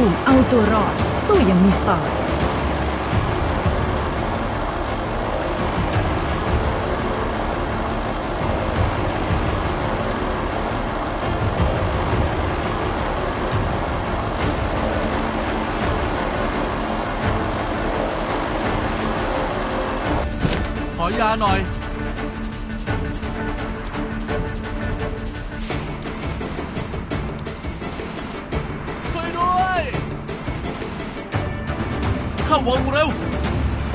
ภูมิเอาตัวรอด สู้อย่างมีสไตล์ขอยาหน่อย เข้าวงเร็ว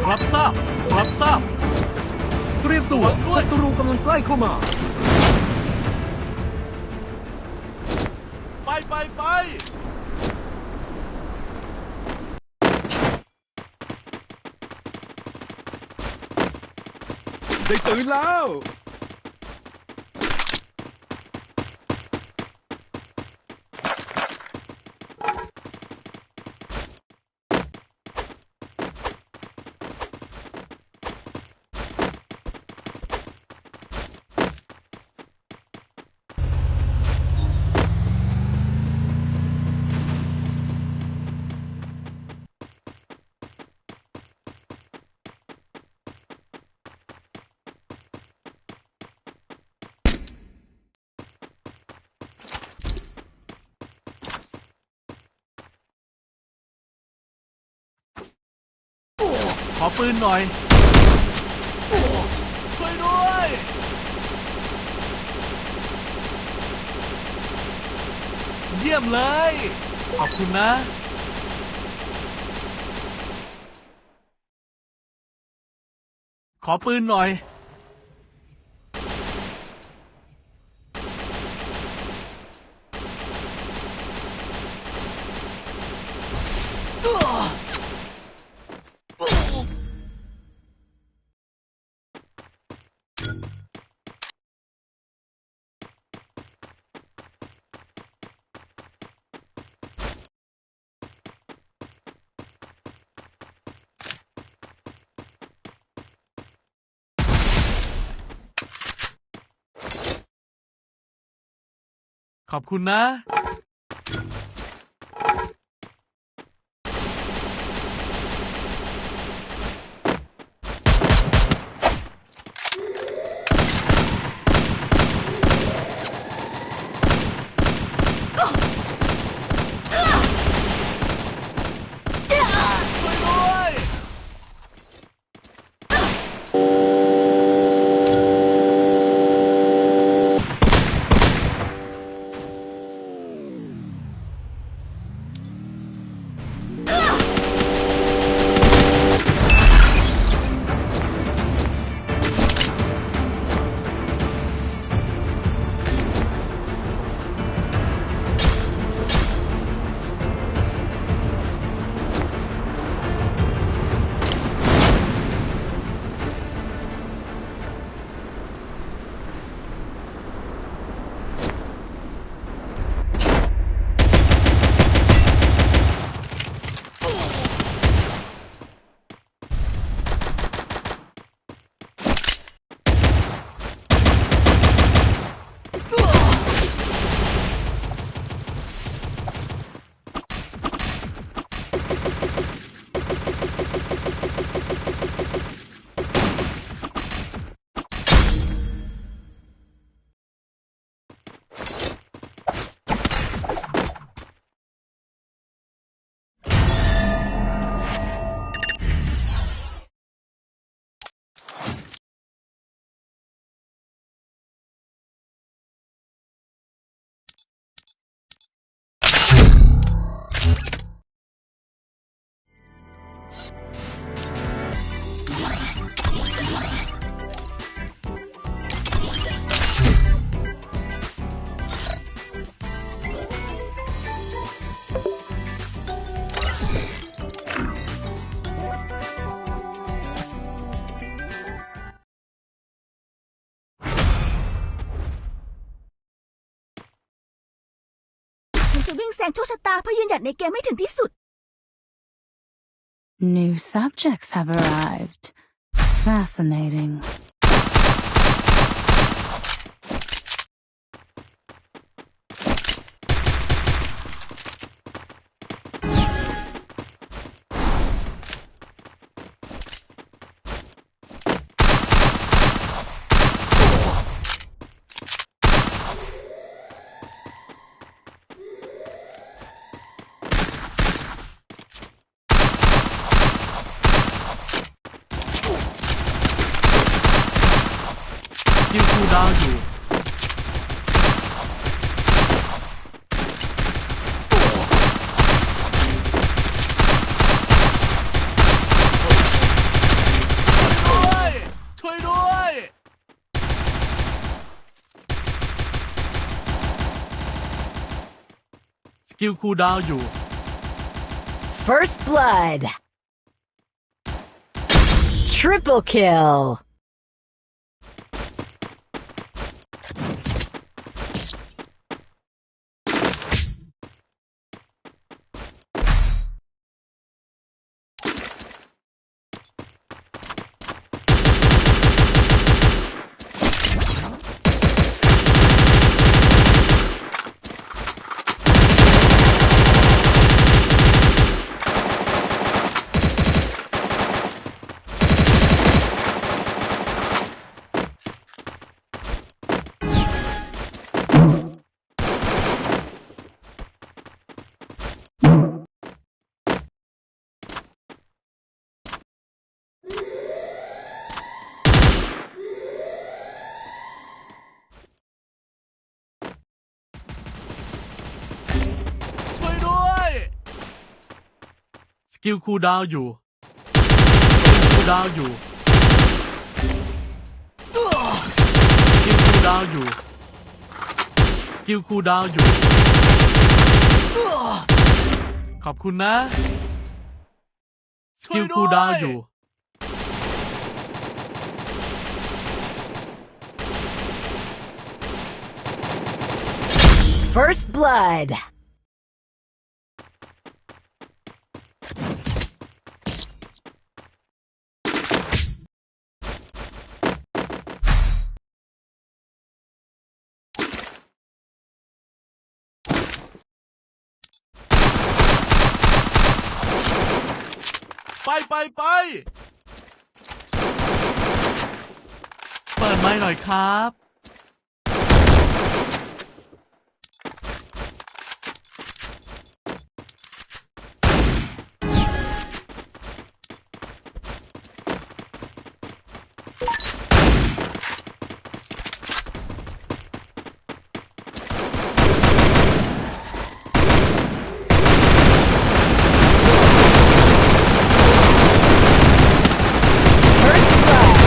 รับทราบ รับทราบ เตรียมตัวระวังด้วยศัตรูกำลังใกล้เข้ามา ไปไปไปได้ตื่นแล้ว ข อปืนหน่อย ช่วยด้วย เยี่ยมเลย ขอบคุณนะ ขอปืนหน่อย ขอบคุณนะ จะวิ่งแซงโชคชะตาเพื่อยืนหยัดในเกมให้ถึงที่สุด New subjects have arrived. Fascinating. down. Skill cooldown อยู่ First blood. Triple kill. กิลคูดาวอยู่สกิลคูดาวอยู่สกิลคูดาวอยู่สกิลคูดาวอยู่ ขอบคุณนะสกิลคูดาวอยู่ First blood. ไปไปไปเปิดไม้หน่อยครับ First blood.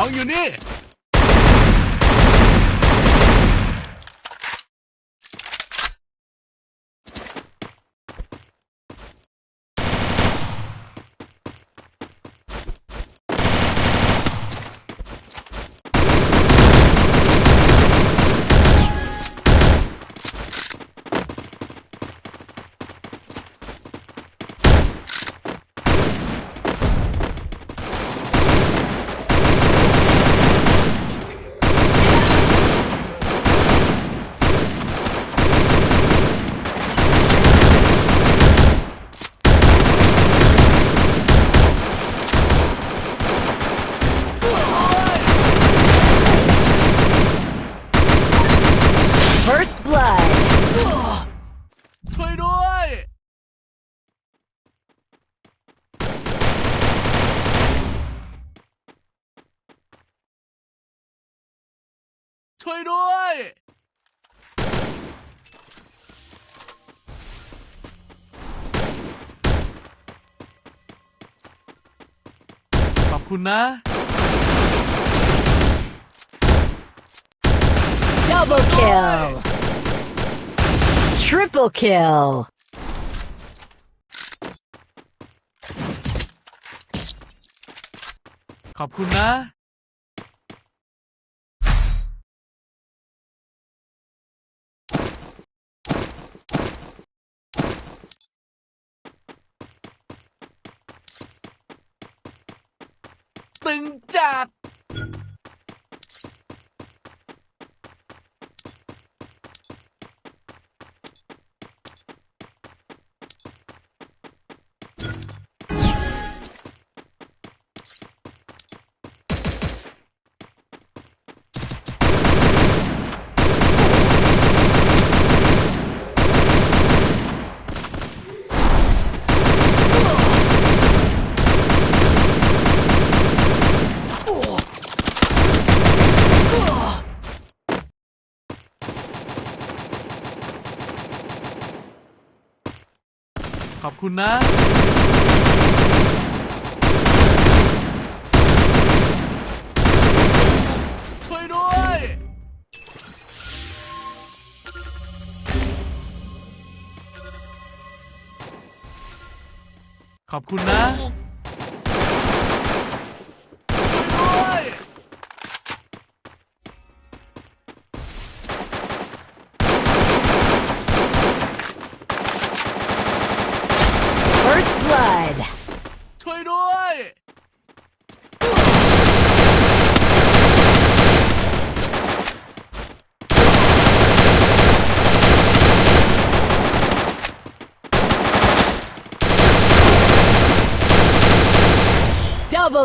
ของอยู่นี่ First blood. ช่วยด้วย ช่วยด้วย ขอบคุณนะ Double kill. Triple kill. ข อบ ขอบคุณนะ ช่วยด้วย ขอบคุณนะ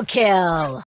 Kill.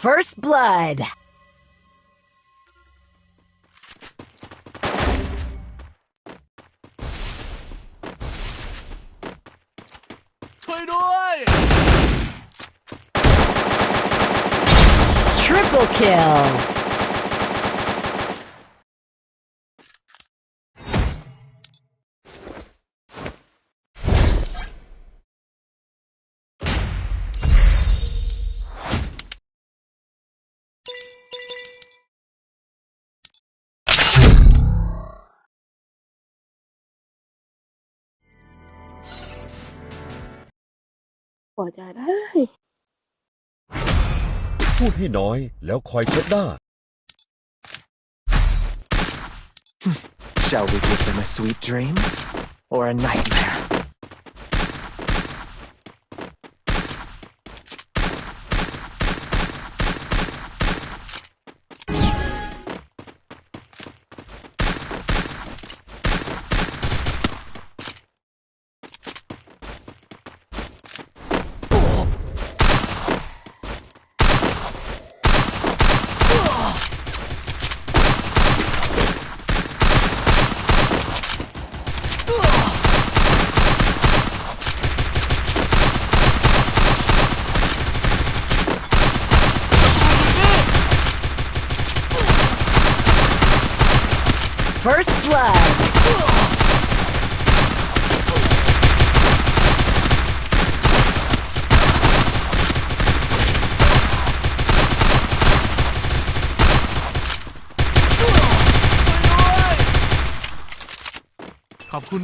First blood. What พูดให้น้อยแล้วคอยเช็ดหน้า Shall we give them a sweet dream or a nightmare?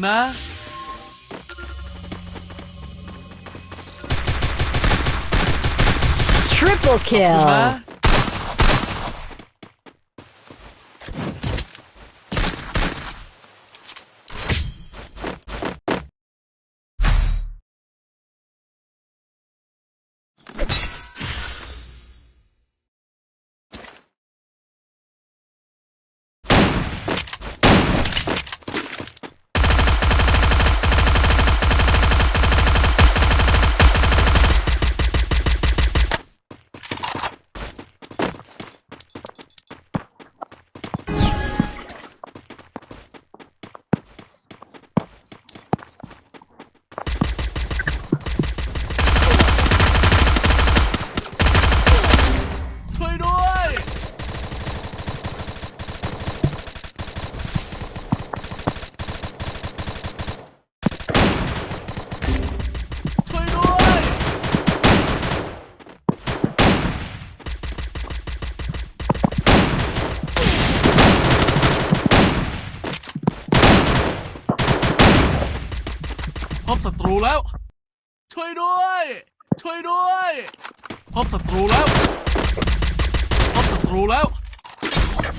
Emma. Triple kill. Emma.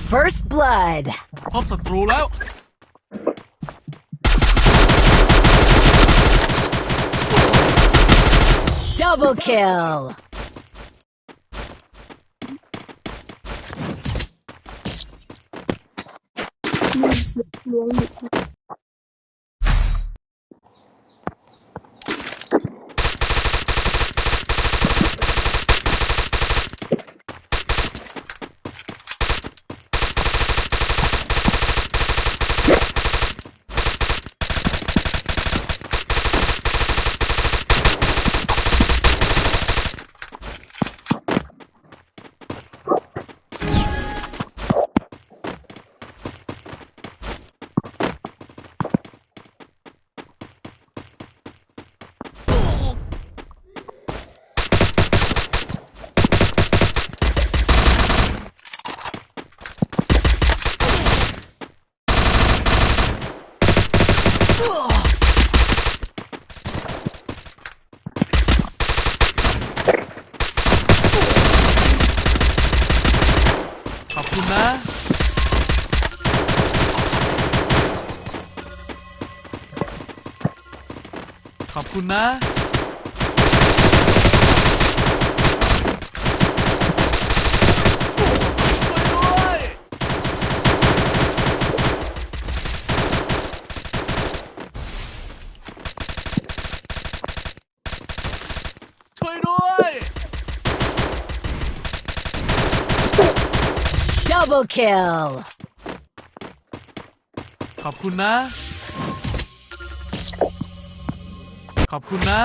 First blood. พบศัตรูแล้ว Double kill. อบคุณนะช่วยด้วยช่วยด้วย Double kill. ขอบคุณนะ ขอบคุณนะ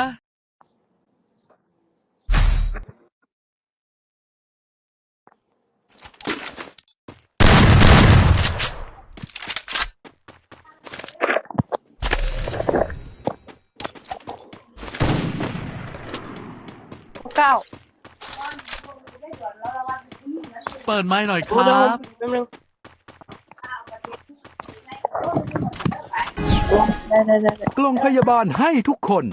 เก้า เปิดไม้หน่อยคโอ้รัเดี๋ยวบ ได้ได้ได้ กล่องพยาบาลให้ทุกคน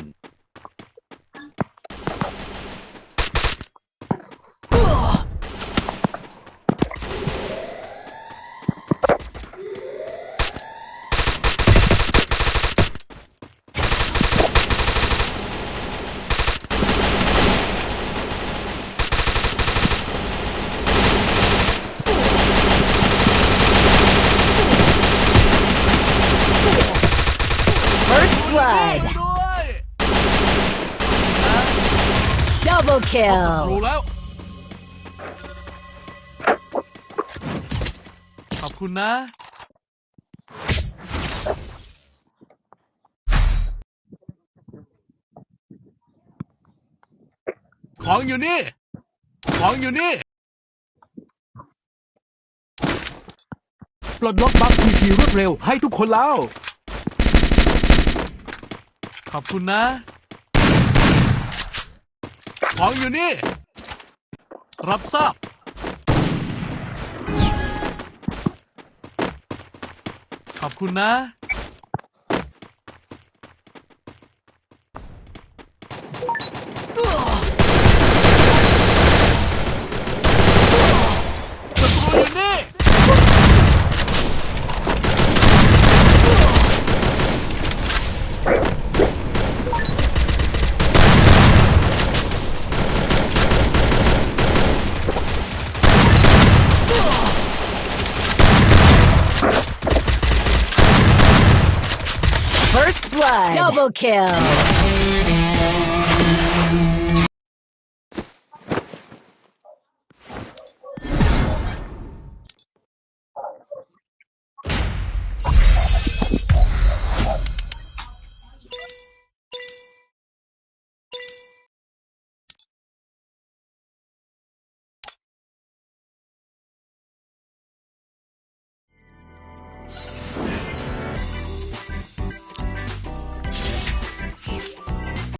First blood. ด้วย Double รู้ kill. แล้ว ขอบคุณนะ ของอยู่นี่ ของอยู่นี่ ปลดล็อกบัคทีทีรวดเร็วให้ทุกคนแล้ว ขอบคุณนะ ของอยู่นี่ รับทราบ ขอบคุณนะ Double kill.